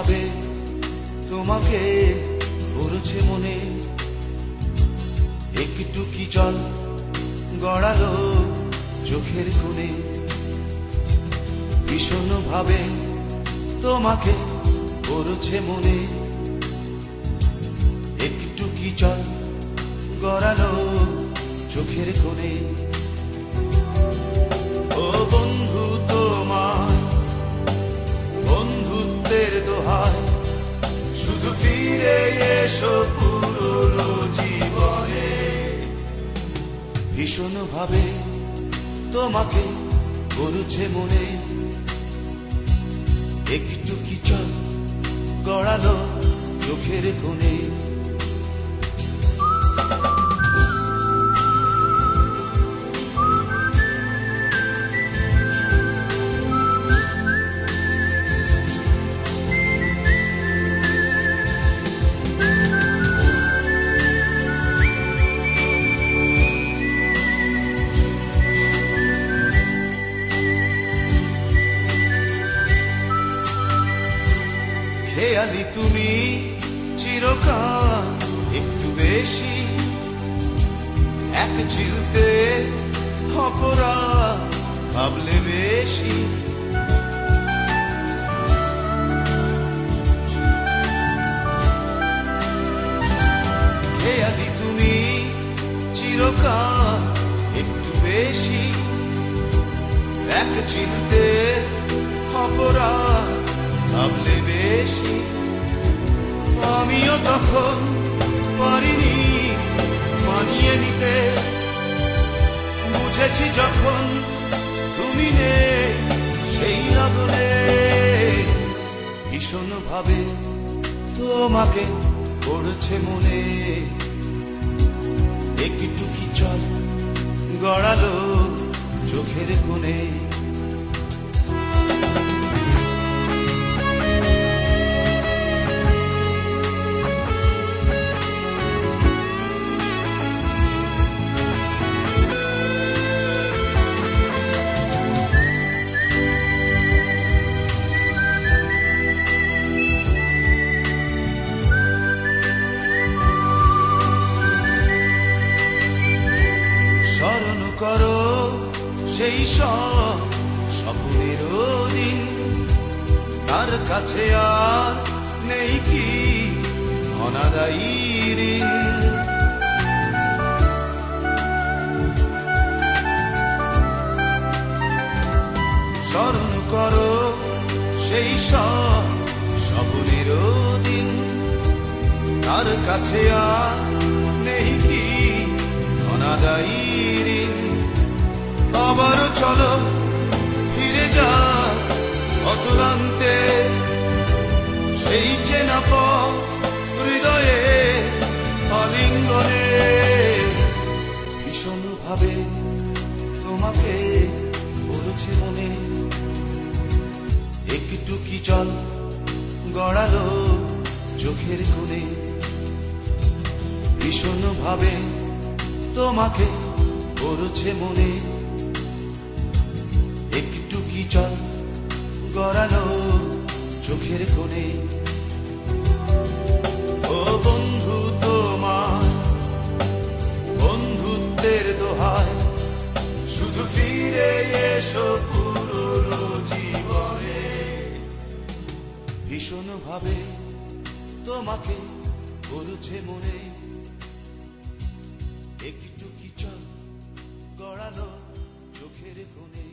ভাবে তোমাকে পড়ছে মনে। একটু কি জল গড়ালো চোখের কোণে? ভীষণ ভাবে তোমাকে পড়ছে মনে। একটু কি জল গড়ালো চোখের কোণে? ও বন্ধু তোমার ভীষণ ভাবে তোমাকে করছে মনে। একটু কি চল গড়ালো চোখের কোণে? খেয়ালি তুমি চিরকাল একটু বেশি। এক চিলতে অপরাধ ভাবলে বেশি। খেয়ালি তুমি চিরকাল একটু বেশি। এক চিলতে অপরাধ ভাবলে বেশি। আমিও তখন পারিনি মানিয়ে নিতে। বুঝেছি যখন তুমি নেই সেই লগনে ভীষণ ভাবে তোমাকে পড়ছে মনে। একটু কি চল গড়ালো চোখের কোণে। সেই সব স্বপ্নের দিন তার কাছে আর নেই কি অনাদায়ী স্মরণ করো সেই সব স্বপ্নের দিন তার কাছে আর নেই কি অনাদায়ী ঋণ। চলো, ফিরে যা অতুলান্তে। সেই চেনা পথ হৃদয়ে আলিঙ্গনে ভীষণ ভাবে তোমাকে পড়ছে মনে। একটু কি জল গড়ালো চোখের কোণে? ভীষণ ভাবে তোমাকে পড়ছে মনে। চল গড়ালো চোখের কোণে। ও বন্ধু তোমার, বন্ধুত্বের দোহায়, শুধু ফিরে এসো পুরো জীবনে। ভীষণ ভাবে তোমাকে করছে মনে। একটু কি চল গড়ালো চোখের কোণে।